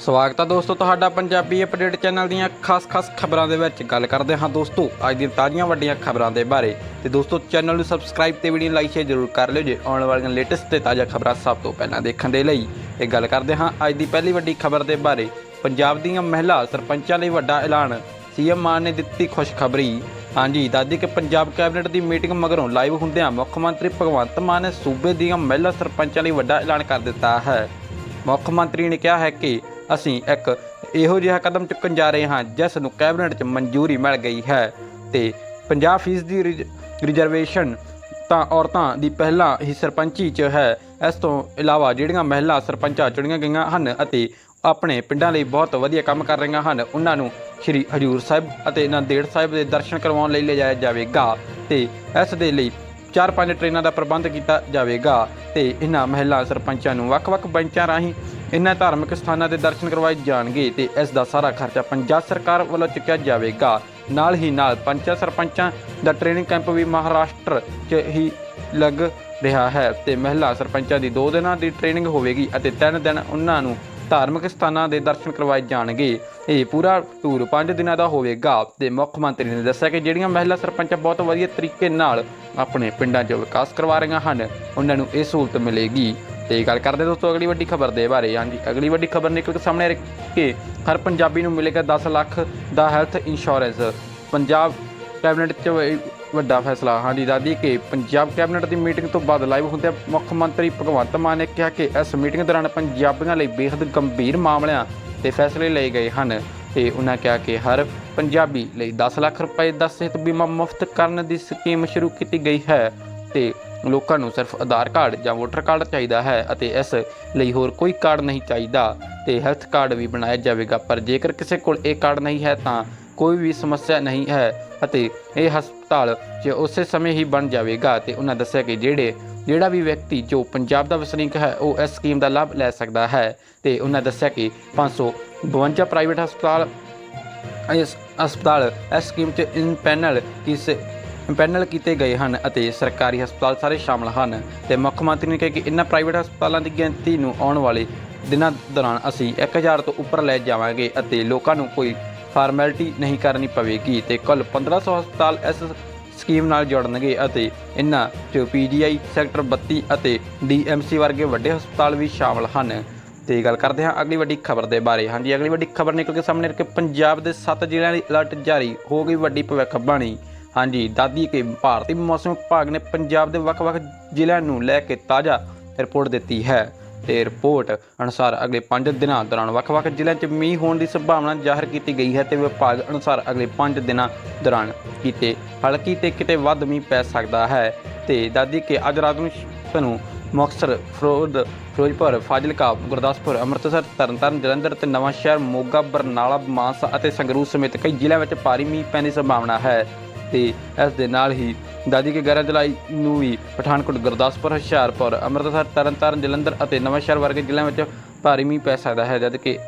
ਸਵਾਗਤ ਹੈ ਦੋਸਤੋ ਤੁਹਾਡਾ ਪੰਜਾਬੀ ਅਪਡੇਟ ਚੈਨਲ ਦੀਆਂ ਖਾਸ-ਖਾਸ ਖਬਰਾਂ ਦੇ ਵਿੱਚ ਗੱਲ ਕਰਦੇ ਹਾਂ ਦੋਸਤੋ, ਅੱਜ ਦੀਆਂ ਤਾਜ਼ੀਆਂ ਵੱਡੀਆਂ ਖਬਰਾਂ ਦੇ ਬਾਰੇ। ਤੇ ਦੋਸਤੋ, ਚੈਨਲ ਨੂੰ ਸਬਸਕ੍ਰਾਈਬ ਤੇ ਵੀਡੀਓ ਲਾਈਕ ਸ਼ੇਅਰ ਜ਼ਰੂਰ ਕਰ ਲਿਓ ਜੇ ਆਉਣ ਵਾਲੀਆਂ ਲੇਟੈਸਟ ਤੇ ਤਾਜ਼ਾ ਖਬਰਾਂ ਸਭ ਤੋਂ ਪਹਿਲਾਂ ਦੇਖਣ ਦੇ ਲਈ। ਇਹ ਗੱਲ ਕਰਦੇ ਹਾਂ ਅੱਜ ਦੀ ਪਹਿਲੀ ਵੱਡੀ ਖਬਰ ਦੇ ਬਾਰੇ। ਪੰਜਾਬ ਦੀਆਂ ਮਹਿਲਾ ਸਰਪੰਚਾਂ ਲਈ ਵੱਡਾ ਐਲਾਨ। ਸੀਐਮ ਮਾਨ ਨੇ ਦਿੱਤੀ ਖੁਸ਼ਖਬਰੀ। ਹਾਂਜੀ ਦਾਦੀ ਕਿ ਪੰਜਾਬ ਕੈਬਨਿਟ ਦੀ ਮੀਟਿੰਗ ਮਗਰੋਂ ਲਾਈਵ ਹੁੰਦਿਆਂ ਮੁੱਖ ਮੰਤਰੀ ਭਗਵੰਤ ਮਾਨ ਨੇ ਸੂਬੇ ਦੀਆਂ ਮਹਿਲਾ ਸਰਪੰਚਾਂ ਲਈ ਵੱਡਾ ਐਲਾਨ ਕਰ ਦਿੱਤਾ ਹੈ। ਮੁੱਖ ਮੰਤਰੀ ਨੇ ਕਿਹਾ ਹੈ ਕਿ ਅਸੀਂ ਇੱਕ ਇਹੋ ਜਿਹਾ ਕਦਮ ਚੁੱਕਣ ਜਾ ਰਹੇ ਹਾਂ, ਜਿਸ ਨੂੰ ਕੈਬਨਿਟ 'ਚ ਮਨਜ਼ੂਰੀ ਮਿਲ ਗਈ ਹੈ। ਤੇ 50% ਦੀ ਰਿਜ- ਰਿਜ਼ਰਵੇਸ਼ਨ ਤਾਂ ਔਰਤਾਂ ਦੀ ਪਹਿਲਾਂ ਹੀ ਸਰਪੰਚੀ 'ਚ ਹੈ। ਇਸ ਤੋਂ ਇਲਾਵਾ ਜਿਹੜੀਆਂ ਮਹਿਲਾ ਸਰਪੰਚਾਂ ਚੁਣੀਆਂ ਗਈਆਂ ਹਨ ਅਤੇ ਆਪਣੇ ਪਿੰਡਾਂ ਲਈ ਬਹੁਤ ਵਧੀਆ ਕੰਮ ਕਰ ਰਹੀਆਂ ਹਨ, ਉਹਨਾਂ ਨੂੰ ਸ਼੍ਰੀ ਹਜੂਰ ਸਾਹਿਬ ਅਤੇ ਨੰਦੇੜ ਸਾਹਿਬ ਦੇ ਦਰਸ਼ਨ ਕਰਵਾਉਣ ਲਈ ਲਿਜਾਇਆ ਜਾਵੇਗਾ ਤੇ ਇਸ ਦੇ ਲਈ ਚਾਰ ਪੰਜ ਟ੍ਰੇਨਾਂ ਦਾ ਪ੍ਰਬੰਧ ਕੀਤਾ ਜਾਵੇਗਾ ਤੇ ਇਹਨਾਂ ਮਹਿਲਾ ਸਰਪੰਚਾਂ ਨੂੰ ਵੱਖ-ਵੱਖ ਬੈਂਚਾਂ ਰਾਹੀਂ ਇਹਨਾਂ ਧਾਰਮਿਕ ਸਥਾਨਾਂ ਦੇ ਦਰਸ਼ਨ ਕਰਵਾਏ ਜਾਣਗੇ ਤੇ ਇਸ ਦਾ ਸਾਰਾ ਖਰਚਾ ਪੰਜਾਬ ਸਰਕਾਰ ਵੱਲੋਂ ਚੁੱਕਿਆ ਜਾਵੇਗਾ। ਨਾਲ ਹੀ ਨਾਲ ਪੰਚਾਂ ਸਰਪੰਚਾਂ ਦਾ ਟ੍ਰੇਨਿੰਗ ਕੈਂਪ ਵੀ ਮਹਾਰਾਸ਼ਟਰ 'ਚ ਹੀ ਲੱਗ ਰਿਹਾ ਹੈ ਤੇ ਮਹਿਲਾ ਸਰਪੰਚਾਂ ਦੀ 2 ਦਿਨਾਂ ਦੀ ਟ੍ਰੇਨਿੰਗ ਹੋਵੇਗੀ ਅਤੇ 3 ਦਿਨ ਉਹਨਾਂ ਨੂੰ ਧਾਰਮਿਕ ਸਥਾਨਾਂ ਦੇ ਦਰਸ਼ਨ ਕਰਵਾਏ ਜਾਣਗੇ। ਇਹ ਪੂਰਾ ਟੂਰ 5 ਦਿਨਾਂ ਦਾ ਹੋਵੇਗਾ ਤੇ ਮੁੱਖ ਮੰਤਰੀ ਨੇ ਦੱਸਿਆ ਕਿ ਜਿਹੜੀਆਂ ਮਹਿਲਾ ਸਰਪੰਚਾਂ ਬਹੁਤ ਵਧੀਆ ਤਰੀਕੇ ਨਾਲ ਆਪਣੇ ਪਿੰਡਾਂ 'ਚ ਵਿਕਾਸ ਕਰਵਾ ਰਹੀਆਂ ਹਨ, ਉਹਨਾਂ ਨੂੰ ਇਹ ਸਹੂਲਤ ਮਿਲੇਗੀ। ਤੇ ਗੱਲ ਕਰਦੇ ਦੋਸਤੋ, ਅਗਲੀ ਵੱਡੀ ਖਬਰ ਦੇ ਬਾਰੇ। ਹਾਂਜੀ, ਅਗਲੀ ਵੱਡੀ ਖਬਰ ਨਿਕਲ ਕੇ ਸਾਹਮਣੇ ਆ ਰਹੀ ਕਿ ਹਰ ਪੰਜਾਬੀ ਨੂੰ ਮਿਲੇਗਾ 10 ਲੱਖ ਦਾ ਹੈਲਥ ਇੰਸ਼ੋਰੈਂਸ ਪੰਜਾਬ ਕੈਬਨਿਟ 'ਚ ਵੱਡਾ ਫੈਸਲਾ। ਹਾਂਜੀ ਦਾਦੀ ਕਿ ਪੰਜਾਬ ਕੈਬਨਿਟ ਦੀ ਮੀਟਿੰਗ ਤੋਂ ਬਾਅਦ ਲਾਈਵ ਹੁੰਦਿਆਂ ਮੁੱਖ ਮੰਤਰੀ ਭਗਵੰਤ ਮਾਨ ਨੇ ਕਿਹਾ ਕਿ ਇਸ ਮੀਟਿੰਗ ਦੌਰਾਨ ਪੰਜਾਬੀਆਂ ਲਈ ਬੇहद ਗੰਭੀਰ ਮਾਮਲਿਆਂ ਤੇ ਫੈਸਲੇ ਲਏ ਗਏ ਹਨ ਤੇ ਉਹਨਾਂ ਕਿਹਾ ਕਿ ਹਰ ਪੰਜਾਬੀ ਲਈ 10 ਲੱਖ ਰੁਪਏ ਦਾ ਸਿਹਤ ਬੀਮਾ ਮੁਫਤ ਕਰਨ ਦੀ ਸਕੀਮ ਸ਼ੁਰੂ ਕੀਤੀ ਗਈ ਹੈ ਤੇ ਲੋਕਾਂ ਨੂੰ ਸਿਰਫ ਆਧਾਰ ਕਾਰਡ ਜਾਂ ਵੋਟਰ ਕਾਰਡ ਚਾਹੀਦਾ ਹੈ ਅਤੇ ਇਸ ਲਈ ਹੋਰ ਕੋਈ ਕਾਰਡ ਨਹੀਂ ਚਾਹੀਦਾ ਤੇ ਹੈਲਥ ਕਾਰਡ ਵੀ ਬਣਾਇਆ ਜਾਵੇਗਾ। ਪਰ ਜੇਕਰ ਕਿਸੇ ਕੋਲ ਇਹ ਕਾਰਡ ਨਹੀਂ ਹੈ ਤਾਂ ਕੋਈ ਵੀ ਸਮੱਸਿਆ ਨਹੀਂ ਹੈ ਅਤੇ ਇਹ ਹਸਪਤਾਲ ਜੇ ਉਸੇ ਸਮੇਂ ਹੀ ਬਣ ਜਾਵੇਗਾ ਤੇ ਉਹਨਾਂ ਦੱਸਿਆ ਕਿ ਜਿਹੜੇ, ਜਿਹੜਾ ਵੀ ਵਿਅਕਤੀ ਜੋ ਪੰਜਾਬ ਦਾ ਵਸਨੀਕ ਹੈ, ਉਹ ਇਸ ਸਕੀਮ ਦਾ ਲਾਭ ਲੈ ਸਕਦਾ ਹੈ ਤੇ ਉਹਨਾਂ ਦੱਸਿਆ ਕਿ 552 ਪ੍ਰਾਈਵੇਟ ਹਸਪਤਾਲ, ਇਸ ਹਸਪਤਾਲ ਇਸ ਸਕੀਮ 'ਚ ਇਨ ਪੈਨਲ ਕਿਸੇ ਪੈਨਲ ਕੀਤੇ ਗਏ ਹਨ ਅਤੇ ਸਰਕਾਰੀ ਹਸਪਤਾਲ ਸਾਰੇ ਸ਼ਾਮਲ ਹਨ ਤੇ ਮੁੱਖ ਮੰਤਰੀ ਨੇ ਕਿਹਾ ਕਿ ਇਨ੍ਹਾਂ ਪ੍ਰਾਈਵੇਟ ਹਸਪਤਾਲਾਂ ਦੀ ਗਿਣਤੀ ਨੂੰ ਆਉਣ ਵਾਲੇ ਦਿਨਾਂ ਦੌਰਾਨ ਅਸੀਂ 1000 ਤੋਂ ਉੱਪਰ ਲੈ ਜਾਵਾਂਗੇ ਅਤੇ ਲੋਕਾਂ ਨੂੰ ਕੋਈ ਫਾਰਮੈਲਿਟੀ ਨਹੀਂ ਕਰਨੀ ਪਵੇਗੀ ਤੇ ਕੁੱਲ 1500 ਹਸਪਤਾਲ ਇਸ ਸਕੀਮ ਨਾਲ ਜੁੜਨਗੇ ਅਤੇ ਇਨ੍ਹਾਂ 'ਚ ਪੀਜੀਆਈ ਸੈਕਟਰ 32 ਅਤੇ ਡੀਐਮਸੀ ਵਰਗੇ ਵੱਡੇ ਹਸਪਤਾਲ ਵੀ ਸ਼ਾਮਲ ਹਨ। ਤੇ ਗੱਲ ਕਰਦੇ ਹਾਂ ਅਗਲੀ ਵੱਡੀ ਖਬਰ ਦੇ ਬਾਰੇ। ਹਾਂਜੀ, ਅਗਲੀ ਵੱਡੀ ਖਬਰ ਨਿਕਲ ਕੇ ਸਾਹਮਣੇ ਆ ਕਿ ਪੰਜਾਬ ਦੇ 7 ਜ਼ਿਲ੍ਹਿਆਂ ਦੀ ਅਲਰਟ ਜਾਰੀ, ਹੋ ਗਈ ਵੱਡੀ ਭਵਿੱਖਬਾਣੀ ਹਾਂਜੀ, ਦਾਦੀ ਕੇ ਭਾਰਤੀ ਮੌਸਮ ਵਿਭਾਗ ਨੇ ਪੰਜਾਬ ਦੇ ਵੱਖ-ਵੱਖ ਜ਼ਿਲ੍ਹਿਆਂ ਨੂੰ ਲੈ ਕੇ ਤਾਜ਼ਾ ਰਿਪੋਰਟ ਦਿੱਤੀ ਹੈ ਤੇ ਰਿਪੋਰਟ ਅਨੁਸਾਰ ਅਗਲੇ 5 ਦਿਨਾਂ ਦੌਰਾਨ ਵੱਖ-ਵੱਖ ਜ਼ਿਲ੍ਹਿਆਂ 'ਚ ਮੀਂਹ ਹੋਣ ਦੀ ਸੰਭਾਵਨਾ ਜ਼ਾਹਰ ਕੀਤੀ ਗਈ ਹੈ ਤੇ ਵਿਭਾਗ ਅਨੁਸਾਰ ਅਗਲੇ 5 ਦਿਨਾਂ ਦੌਰਾਨ ਕਿਤੇ ਹਲਕੀ ਤੇ ਕਿਤੇ ਵੱਧ ਮੀਂਹ ਪੈ ਸਕਦਾ ਹੈ ਤੇ ਦਾਦੀ ਕੇ ਅੱਜ ਰਾਤ ਨੂੰ ਤੁਹਾਨੂੰ ਮੁਕਤਸਰ, ਫਿਰੋਜ਼, ਫਿਰੋਜ਼ਪੁਰ, ਫਾਜ਼ਿਲਕਾ, ਗੁਰਦਾਸਪੁਰ, ਅੰਮ੍ਰਿਤਸਰ, ਤਰਨਤਾਰਨ, ਜਲੰਧਰ ਤੇ ਨਵਾਂ ਸ਼ਹਿਰ ਮੋਗਾ, ਬਰਨਾਲਾ, ਮਾਨਸਾ ਅਤੇ ਸੰਗਰੂਰ ਸਮੇਤ ਕਈ ਜ਼ਿਲ੍ਹਿਆਂ ਵਿੱਚ ਭਾਰੀ ਮੀਂਹ ਪੈਣ ਦੀ ਸੰਭਾਵਨਾ ਹੈ। ਤੇ ਇਸ ਦੇ ਨਾਲ ਹੀ ਦਾਦੀ ਕੇ 11 ਜੁਲਾਈ ਨੂੰ ਵੀ ਪਠਾਨਕੋਟ ਗੁਰਦਾਸਪੁਰ, ਹੁਸ਼ਿਆਰਪੁਰ, ਅੰਮ੍ਰਿਤਸਰ, ਤਰਨਤਾਰਨ, ਜਲੰਧਰ ਅਤੇ ਨਵਾਂਸ਼ਹਿਰ ਵਰਗੇ ਜ਼ਿਲ੍ਹਿਆਂ ਵਿੱਚ ਭਾਰੀ ਮੀਂਹ ਪੈ ਸਕਦਾ ਹੈ ਜਦਕਿ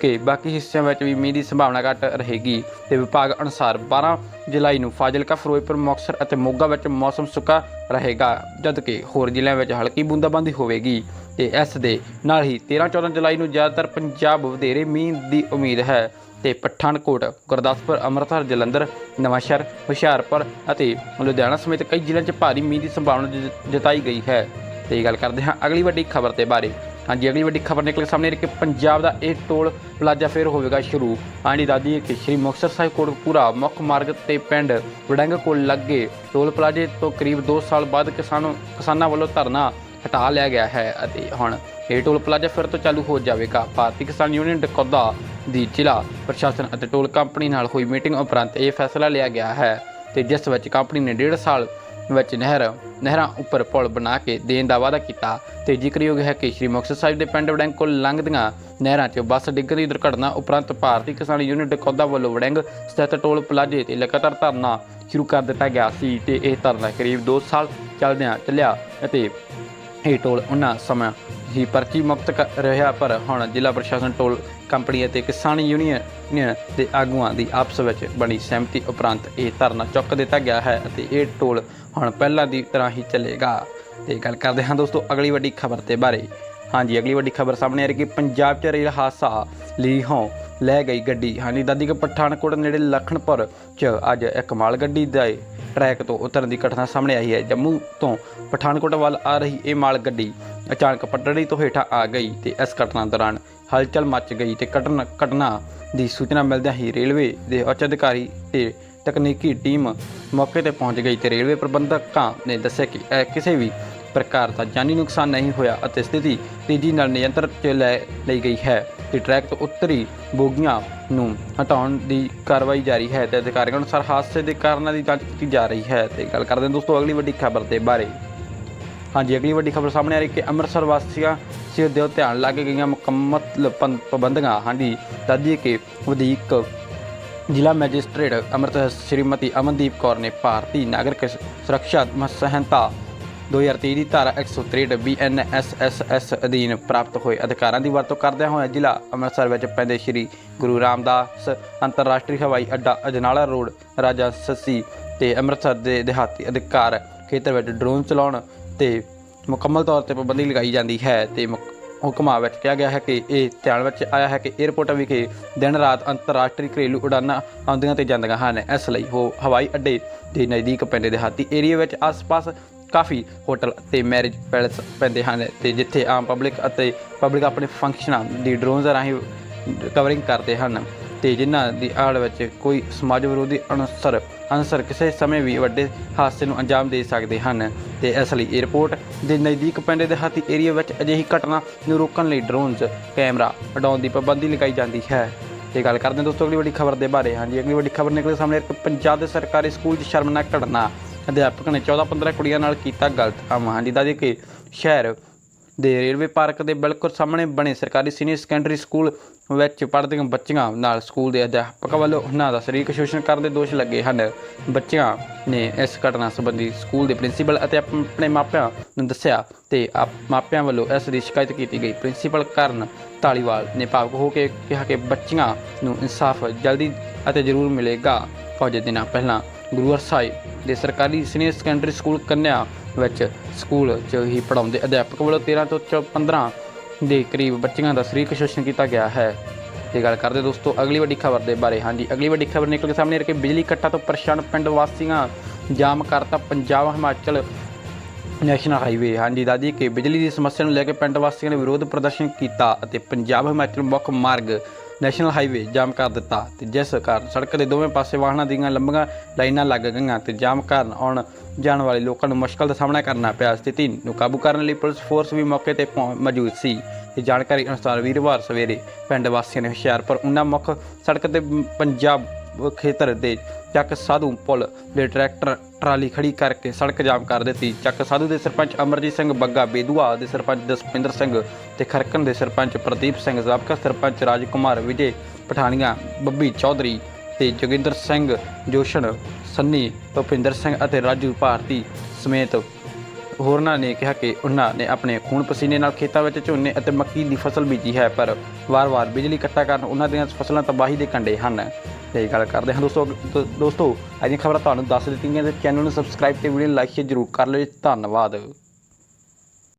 ਕਿ ਬਾਕੀ ਹਿੱਸਿਆਂ ਵਿੱਚ ਵੀ ਮੀਂਹ ਦੀ ਸੰਭਾਵਨਾ ਘੱਟ ਰਹੇਗੀ। ਤੇ ਵਿਭਾਗ ਅਨੁਸਾਰ 12 ਜੁਲਾਈ ਨੂੰ ਫਾਜ਼ਿਲਕਾ, ਫਿਰੋਜ਼ਪੁਰ, ਮੁਕਤਸਰ ਅਤੇ ਮੋਗਾ ਵਿੱਚ ਮੌਸਮ ਸੁੱਕਾ ਰਹੇਗਾ ਜਦਕਿ ਹੋਰ ਜ਼ਿਲ੍ਹਿਆਂ ਵਿੱਚ ਹਲਕੀ ਬੂੰਦਾਬਾਂਦੀ ਹੋਵੇਗੀ। ਤੇ ਇਸ ਦੇ ਨਾਲ ਹੀ 13-14 ਜੁਲਾਈ ਨੂੰ ਜ਼ਿਆਦਾਤਰ ਪੰਜਾਬ ਵਧੇਰੇ ਮੀਂਹ ਦੀ ਉਮੀਦ ਹੈ। ਅਤੇ ਪਠਾਨਕੋਟ, ਗੁਰਦਾਸਪੁਰ, ਅੰਮ੍ਰਿਤਸਰ, ਜਲੰਧਰ, ਨਵਾਂਸ਼ਹਿਰ, ਹੁਸ਼ਿਆਰਪੁਰ ਅਤੇ ਲੁਧਿਆਣਾ ਸਮੇਤ ਕਈ ਜ਼ਿਲ੍ਹਿਆਂ 'ਚ ਭਾਰੀ ਮੀਂਹ ਦੀ ਸੰਭਾਵਨਾ ਜ- ਜਤਾਈ ਗਈ ਹੈ। ਤੇ ਗੱਲ ਕਰਦੇ ਹਾਂ ਅਗਲੀ ਵੱਡੀ ਖਬਰ ਦੇ ਬਾਰੇ। ਹਾਂਜੀ, ਅਗਲੀ ਵੱਡੀ ਖਬਰ ਨਿਕਲ ਕੇ ਸਾਹਮਣੇ ਕਿ ਪੰਜਾਬ ਦਾ ਇਹ ਟੋਲ ਪਲਾਜ਼ਾ ਫੇਰ ਹੋਵੇਗਾ ਸ਼ੁਰੂ। ਆਂਡੀ ਦਾਦੀ ਕਿ ਸ਼੍ਰੀ ਮੁਕਤਸਰ ਸਾਹਿਬ ਕੋਟਪੂਰਾ ਮੁੱਖ ਮਾਰਗ ਤੇ ਪਿੰਡ ਵੜੰਗ ਕੋਲ ਲੱਗੇ ਟੋਲ ਪਲਾਜ਼ੇ ਤੋਂ ਕਰੀਬ 2 ਸਾਲ ਬਾਅਦ ਕਿਸਾਨ, ਕਿਸਾਨਾਂ ਵੱਲੋਂ ਧਰਨਾ ਹਟਾ ਲਿਆ ਗਿਆ ਹੈ ਅਤੇ ਹੁਣ ਇਹ ਟੋਲ ਪਲਾਜ਼ਾ ਫਿਰ ਤੋਂ ਚਾਲੂ ਹੋ ਜਾਵੇਗਾ। ਭਾਰਤੀ ਕਿਸਾਨ ਯੂਨੀਅਨ ਡਕੌਦਾ ਦੀ ਜ਼ਿਲ੍ਹਾ ਪ੍ਰਸ਼ਾਸਨ ਅਤੇ ਟੋਲ ਕੰਪਨੀ ਨਾਲ ਹੋਈ ਮੀਟਿੰਗ ਉਪਰੰਤ ਇਹ ਫੈਸਲਾ ਲਿਆ ਗਿਆ ਹੈ ਤੇ ਜਿਸ ਵਿੱਚ ਕੰਪਨੀ ਨੇ 1.5 ਸਾਲ ਵਿੱਚ ਨਹਿਰ, ਨਹਿਰਾਂ ਉੱਪਰ ਪੁਲ ਬਣਾ ਕੇ ਦੇਣ ਦਾ ਵਾਅਦਾ ਕੀਤਾ। ਤੇ ਜ਼ਿਕਰਯੋਗ ਹੈ ਕਿ ਸ਼੍ਰੀ ਮੁਕਤਸਰ ਸਾਹਿਬ ਦੇ ਪਿੰਡ ਵੜੈਂਗ ਕੋਲ ਲੰਘਦੀਆਂ ਨਹਿਰਾਂ 'ਚ ਬੱਸ ਡਿੱਗਣ ਦੀ ਦੁਰਘਟਨਾ ਉਪਰੰਤ ਭਾਰਤੀ ਕਿਸਾਨ ਯੂਨੀਅਨ ਡਕੌਦਾ ਵੱਲੋਂ ਵੜੈਂਗ ਸਥਿਤ ਟੋਲ ਪਲਾਜ਼ੇ ਤੇ ਲਗਾਤਾਰ ਧਰਨਾ ਸ਼ੁਰੂ ਕਰ ਦਿੱਤਾ ਗਿਆ ਸੀ ਤੇ ਇਹ ਧਰਨਾ ਕਰੀਬ 2 ਸਾਲ ਚੱਲਦਿਆਂ ਚੱਲਿਆ ਅਤੇ ਇਹ ਟੋਲ ਉਹਨਾਂ ਸਮਾਂ ਹੀ ਪਰਚੀ ਮੁਕਤ ਕਰ ਰਿਹਾ, ਪਰ ਹੁਣ ਜ਼ਿਲ੍ਹਾ ਪ੍ਰਸ਼ਾਸਨ ਟੋਲ ਕੰਪਨੀ ਅਤੇ ਕਿਸਾਨ ਯੂਨੀਅਨ ਦੇ ਆਗੂਆਂ ਦੀ ਆਪਸ ਵਿੱਚ ਬਣੀ ਸਹਿਮਤੀ ਉਪਰੰਤ ਇਹ ਧਰਨਾ ਚੁੱਕ ਦਿੱਤਾ ਗਿਆ ਹੈ ਅਤੇ ਇਹ ਟੋਲ ਹੁਣ ਪਹਿਲਾਂ ਦੀ ਤਰ੍ਹਾਂ ਹੀ ਚੱਲੇਗਾ। ਤੇ ਗੱਲ ਕਰਦੇ ਹਾਂ ਦੋਸਤੋ ਅਗਲੀ ਵੱਡੀ ਖਬਰ ਤੇ ਬਾਰੇ। ਹਾਂਜੀ, ਅਗਲੀ ਵੱਡੀ ਖਬਰ ਸਾਹਮਣੇ ਆ ਰਹੀ ਕਿ ਪੰਜਾਬ 'ਚ ਰੇਲ ਹਾਦਸਾ ਲੀਹੋਂ ਲੈ ਗਈ ਗੱਡੀ। ਹਾਂਜੀ, ਦਾਦੀ ਕੇ ਪਠਾਨਕੋਟ ਨੇੜੇ ਲਖਣਪੁਰ 'ਚ ਅੱਜ ਇੱਕ ਮਾਲ ਗੱਡੀ ਦਾ ਟਰੈਕ ਤੋਂ ਉਤਰਨ ਦੀ ਘਟਨਾ ਸਾਹਮਣੇ ਆਈ ਹੈ। ਜੰਮੂ ਤੋਂ ਪਠਾਨਕੋਟ ਵੱਲ ਆ ਰਹੀ ਇਹ ਮਾਲ ਗੱਡੀ ਅਚਾਨਕ ਪਟੜੀ ਤੋਂ ਹੇਠਾਂ ਆ ਗਈ ਤੇ ਇਸ ਘਟਨਾ ਦੌਰਾਨ ਹਲਚਲ ਮਚ ਗਈ ਤੇ ਘਟਨਾ ਘਟਨਾ ਦੀ ਸੂਚਨਾ ਮਿਲਦਿਆਂ ਹੀ ਰੇਲਵੇ ਦੇ ਉੱਚ ਅਧਿਕਾਰੀ ਤੇ ਤਕਨੀਕੀ ਟੀਮ ਮੌਕੇ ਤੇ ਪਹੁੰਚ ਗਈ ਤੇ ਰੇਲਵੇ ਪ੍ਰਬੰਧਕਾਂ ਨੇ ਦੱਸਿਆ ਕਿ ਇਹ ਕਿਸੇ ਵੀ ਪ੍ਰਕਾਰ ਦਾ ਜਾਨੀ ਨੁਕਸਾਨ ਨਹੀਂ ਹੋਇਆ ਅਤੇ ਸਥਿਤੀ ਤੇਜ਼ੀ ਨਾਲ ਨਿਯੰਤਰਣ 'ਚ ਲੈ ਲਈ ਗਈ ਹੈ। ਤੇ ਟਰੈਕ ਤੋਂ ਉੱਤਰੀ ਬੋਗੀਆਂ ਨੂੰ ਹਟਾਉਣ ਦੀ ਕਾਰਵਾਈ ਜਾਰੀ ਹੈ ਤੇ ਅਧਿਕਾਰੀਆਂ ਅਨੁਸਾਰ ਹਾਦਸੇ ਦੇ ਕਾਰਨਾਂ ਦੀ ਜਾਂਚ ਕੀਤੀ ਜਾ ਰਹੀ ਹੈ ਤੇ ਗੱਲ ਕਰਦੇ ਹਾਂ ਦੋਸਤੋ ਅਗਲੀ ਵੱਡੀ ਖਬਰ ਦੇ ਬਾਰੇ। ਹਾਂਜੀ, ਅਗਲੀ ਵੱਡੀ ਖਬਰ ਸਾਹਮਣੇ ਆ ਰਹੀ ਕਿ ਅੰਮ੍ਰਿਤਸਰ ਵਾਸੀਆਂ ਸਿਰ ਦੇ ਧਿਆਨ ਲੱਗ ਗਈਆਂ ਮੁਕੰਮਲ ਪੰ- ਪਾਬੰਦੀਆਂ, ਹਾਂਜੀ, ਦੱਸਦੀ ਕਿ ਵਧੀਕ ਜ਼ਿਲ੍ਹਾ ਮੈਜਿਸਟ੍ਰੇਟ ਅੰਮ੍ਰਿਤਸਰ ਸ਼੍ਰੀਮਤੀ ਅਮਨਦੀਪ ਕੌਰ ਨੇ ਭਾਰਤੀ ਨਾਗਰਿਕ ਸੁਰੱਖਿਆ ਸੰਹਿਤਾ 2023 ਦੀ ਧਾਰਾ 163 ਬੀਐਨਐਸਐਸਐਸ ਅਧੀਨ ਪ੍ਰਾਪਤ ਹੋਏ ਅਧਿਕਾਰਾਂ ਦੀ ਵਰਤੋਂ ਕਰਦਿਆਂ ਹੋਇਆ ਜ਼ਿਲ੍ਹਾ ਅੰਮ੍ਰਿਤਸਰ ਵਿੱਚ ਪੈਂਦੇ ਸ਼੍ਰੀ ਗੁਰੂ ਰਾਮਦਾਸ ਅੰਤਰਰਾਸ਼ਟਰੀ ਹਵਾਈ ਅੱਡਾ ਅਜਨਾਲਾ ਰੋਡ, ਰਾਜਾ ਸੱਸੀ ਤੇ ਅੰਮ੍ਰਿਤਸਰ ਦੇ ਦਿਹਾਤੀ ਅਧਿਕਾਰ ਖੇਤਰ ਵਿੱਚ ਡਰੋਨ ਚਲਾਉਣ ਤੇ ਮੁਕੰਮਲ ਤੌਰ ਤੇ ਪਾਬੰਦੀ ਲਗਾਈ ਜਾਂਦੀ ਹੈ ਤੇ ਮੁਕ- ਹੁਕਮਾਂ ਵਿੱਚ ਕਿਹਾ ਗਿਆ ਹੈ ਕਿ ਇਹ ਧਿਆਨ ਵਿੱਚ ਆਇਆ ਹੈ ਕਿ 에ਅਰਪੋਰਟ ਵਿਖੇ ਦਿਨ ਰਾਤ ਅੰਤਰਰਾਸ਼ਟਰੀ ਘਰੇਲੂ ਉਡਾਨਾਂ ਆਉਂਦੀਆਂ ਤੇ ਜਾਂਦੀਆਂ ਹਨ। ਇਸ ਲਈ ਉਹ ਹਵਾਈ ਅੱਡੇ ਦੇ ਨਜ਼ਦੀਕ ਪੈਂਦੇ ਦਿਹਾਤੀ ਏਰੀਆ ਵਿੱਚ ਆਸ-ਪਾਸ ਕਾਫੀ ਹੋਟਲ ਅਤੇ ਮੈਰਿਜ ਪੈਲੇਸ ਪੈਂਦੇ ਹਨ ਤੇ ਜਿੱਥੇ ਆਮ ਪਬਲਿਕ ਅਤੇ ਪਬਲਿਕ ਆਪਣੇ ਫੰਕਸ਼ਨਾਂ ਦੀ ਡਰੋਨਸ ਰਾਹੀਂ ਕਵਰਿੰਗ ਕਰਦੇ ਹਨ ਤੇ ਜਿਨ੍ਹਾਂ ਦੀ ਆੜ ਵਿੱਚ ਕੋਈ ਸਮਾਜ ਵਿਰੋਧੀ ਅਨਸਰ ਅਨਸਰ ਕਿਸੇ ਸਮੇਂ ਵੀ ਵੱਡੇ ਹਾਦਸੇ ਨੂੰ ਅੰਜਾਮ ਦੇ ਸਕਦੇ ਹਨ ਤੇ ਇਸ ਲਈ 에ਅਰਪੋਰਟ ਦੇ ਨਜ਼ਦੀਕ ਪੈਂਦੇ ਦਿਹਾਤੀ ਏਰੀਆ ਵਿੱਚ ਅਜਿਹੀ ਘਟਨਾ ਨੂੰ ਰੋਕਣ ਲਈ ਡਰੋਨਸ ਕੈਮਰਾ ਉਡਾਉਣ ਦੀ ਪਾਬੰਦੀ ਲਗਾਈ ਜਾਂਦੀ ਹੈ। ਤੇ ਗੱਲ ਕਰਦੇ ਹਾਂ ਦੋਸਤੋ ਅਗਲੀ ਵੱਡੀ ਖਬਰ ਦੇ ਬਾਰੇ। ਹਾਂਜੀ, ਅਗਲੀ ਵੱਡੀ ਖਬਰ ਨਿਕਲੇ ਸਾਹਮਣੇ ਕਿ ਪੰਜਾਬ ਦੇ ਸਰਕਾਰੀ ਸਕੂਲ 'ਚ ਸ਼ਰਮਨਾਕ ਘਟਨਾ। ਅਧਿਆਪਕ ਨੇ 14-15 ਕੁੜੀਆਂ ਨਾਲ ਕੀਤਾ ਗਲਤ ਕੰਮ। ਹਾਂਜੀ ਦਾ ਕਿ ਸ਼ਹਿਰ ਦੇ ਰੇਲਵੇ ਪਾਰਕ ਦੇ ਬਿਲਕੁਲ ਸਾਹਮਣੇ ਬਣੇ ਸਰਕਾਰੀ ਸੀਨੀਅਰ ਸੈਕੰਡਰੀ ਸਕੂਲ ਵਿੱਚ ਪੜ੍ਹਦੀਆਂ ਬੱਚੀਆਂ ਨਾਲ ਸਕੂਲ ਦੇ ਅਧਿਆਪਕ ਵੱਲੋਂ ਉਹਨਾਂ ਦਾ ਸਰੀਰਕ ਸ਼ੋਸ਼ਣ ਕਰਨ ਦੇ ਦੋਸ਼ ਲੱਗੇ ਹਨ। ਬੱਚਿਆਂ ਨੇ ਇਸ ਘਟਨਾ ਸੰਬੰਧੀ ਸਕੂਲ ਦੇ ਪ੍ਰਿੰਸੀਪਲ ਅਤੇ ਆਪਣੇ ਮਾਪਿਆਂ ਨੂੰ ਦੱਸਿਆ ਤੇ ਆਪ- ਮਾਪਿਆਂ ਵੱਲੋਂ ਇਸ ਦੀ ਸ਼ਿਕਾਇਤ ਕੀਤੀ ਗਈ। ਪ੍ਰਿੰਸੀਪਲ ਕਰਨ ਢਾਲੀਵਾਲ ਨੇ ਭਾਵੁਕ ਹੋ ਕੇ ਕਿਹਾ ਕਿ ਬੱਚੀਆਂ ਨੂੰ ਇਨਸਾਫ ਜਲਦੀ ਅਤੇ ਜ਼ਰੂਰ ਮਿਲੇਗਾ। ਕੁਝ ਦਿਨਾਂ ਪਹਿਲਾਂ ਗੁਰੂ ਸਾਹਿਬ ਦੇ ਸਰਕਾਰੀ ਸੀਨੀਅਰ ਸੈਕੰਡਰੀ ਸਕੂਲ ਕੰਨਿਆ ਵਿੱਚ ਸਕੂਲ 'ਚ ਹੀ ਪੜਾਉਂਦੇ ਅਧਿਆਪਕ ਵੱਲੋਂ 13 ਤੋਂ ਚੌ- 15 ਦੇ ਕਰੀਬ ਬੱਚੀਆਂ ਦਾ ਸਰੀਰਕ ਸ਼ੋਸ਼ਣ ਕੀਤਾ ਗਿਆ ਹੈ। ਤੇ ਗੱਲ ਕਰਦੇ ਦੋਸਤੋ, ਅਗਲੀ ਵੱਡੀ ਖਬਰ ਦੇ ਬਾਰੇ। ਹਾਂਜੀ, ਅਗਲੀ ਵੱਡੀ ਖਬਰ ਨਿਕਲ ਕੇ ਸਾਹਮਣੇ ਆ ਰਹੀ ਕਿ ਬਿਜਲੀ ਕੱਟਾਂ ਤੋਂ ਪਰੇਸ਼ਾਨ ਪਿੰਡ ਵਾਸੀਆਂ ਜਾਮ ਕਰਤਾ ਪੰਜਾਬ, ਹਿਮਾਚਲ ਨੈਸ਼ਨਲ ਹਾਈਵੇ। ਹਾਂਜੀ, ਦਾਦੀ, ਕਿ ਬਿਜਲੀ ਦੀ ਸਮੱਸਿਆ ਨੂੰ ਲੈ ਕੇ ਪਿੰਡ ਵਾਸੀਆਂ ਨੇ ਵਿਰੋਧ ਪ੍ਰਦਰਸ਼ਨ ਕੀਤਾ ਅਤੇ ਪੰਜਾਬ, ਹਿਮਾਚਲ ਮੁੱਖ ਮਾਰਗ ਨੈਸ਼ਨਲ ਹਾਈਵੇ ਜਾਮ ਕਰ ਦਿੱਤਾ ਤੇ ਜਿਸ ਕਾਰਨ ਸੜਕ ਦੇ ਦੋਵੇਂ ਪਾਸੇ ਵਾਹਨਾਂ ਦੀਆਂ ਲੰਬੀਆਂ ਲਾਈਨਾਂ ਲੱਗ ਗਈਆਂ ਤੇ ਜਾਮ ਕਾਰਨ ਆਉਣ ਜਾਣ ਵਾਲੇ ਲੋਕਾਂ ਨੂੰ ਮੁਸ਼ਕਲ ਦਾ ਸਾਹਮਣਾ ਕਰਨਾ ਪਿਆ। ਸਥਿਤੀ ਨੂੰ ਕਾਬੂ ਕਰਨ ਲਈ ਪੁਲਿਸ ਫੋਰਸ ਵੀ ਮੌਕੇ ਤੇ ਪਹੁੰ- ਮੌਜੂਦ ਸੀ। ਤੇ ਜਾਣਕਾਰੀ ਅਨੁਸਾਰ ਵੀਰਵਾਰ ਸਵੇਰੇ ਪਿੰਡ ਵਾਸੀਆਂ ਨੇ ਹੁਸ਼ਿਆਰਪੁਰ ਉਹਨਾਂ ਮੁੱਖ ਸੜਕ ਤੇ ਪੰਜਾਬ ਖੇਤਰ ਦੇ ਚੱਕ ਸਾਧੂ ਪੁਲ ਦੇ ਟਰੈਕਟਰ, ਟਰਾਲੀ ਖੜੀ ਕਰਕੇ ਸੜਕ ਜਾਮ ਕਰ ਦਿੱਤੀ। ਚੱਕ ਸਾਧੂ ਦੇ ਸਰਪੰਚ ਅਮਰਜੀਤ ਸਿੰਘ, ਬੱਗਾ ਬੇਦੂਆ ਦੇ ਸਰਪੰਚ ਦਸਪਿੰਦਰ ਸਿੰਘ ਤੇ ਖਰਕਨ ਦੇ ਸਰਪੰਚ ਪ੍ਰਦੀਪ ਸਿੰਘ, ਸਾਬਕਾ ਸਰਪੰਚ ਰਾਜਕੁਮਾਰ ਵਿਜੇ ਪਠਾਨੀਆਂ ਬੱਬੀ ਚੌਧਰੀ ਤੇ ਜੋਗਿੰਦਰ ਸਿੰਘ, ਜੋਸ਼ਨ, ਸੰਨੀ, ਭੁਪਿੰਦਰ ਸਿੰਘ ਅਤੇ ਰਾਜੂ ਭਾਰਤੀ ਸਮੇਤ ਹੋਰਨਾਂ ਨੇ ਕਿਹਾ ਕਿ ਉਹਨਾਂ ਨੇ ਆਪਣੇ ਖੂਨ ਪਸੀਨੇ ਨਾਲ ਖੇਤਾਂ ਵਿੱਚ ਝੋਨੇ ਅਤੇ ਮੱਕੀ ਦੀ ਫਸਲ ਬੀਜੀ ਹੈ, ਪਰ ਵਾਰ-ਵਾਰ ਬਿਜਲੀ ਕੱਟਾ ਕਾਰਨ ਉਹਨਾਂ ਦੀਆਂ ਫਸਲਾਂ ਤਬਾਹੀ ਦੇ ਕੰਢੇ ਹਨ। ਤੇ ਗੱਲ ਕਰਦੇ ਹਾਂ। ਦੋਸਤੋ, ਦੋ- ਦੋਸਤੋ ਅੱਜ ਦੀਆਂ ਖਬਰਾਂ ਤੁਹਾਨੂੰ ਦੱਸ ਦਿੱਤੀਆਂ ਤੇ ਚੈਨਲ ਨੂੰ ਸਬਸਕ੍ਰਾਈਬ ਤੇ ਵੀਡੀਓ ਲਾਈਕ ਸ਼ੇਅਰ ਜ਼ਰੂਰ ਕਰ ਲਿਓ ਜੀ। ਧੰਨਵਾਦ।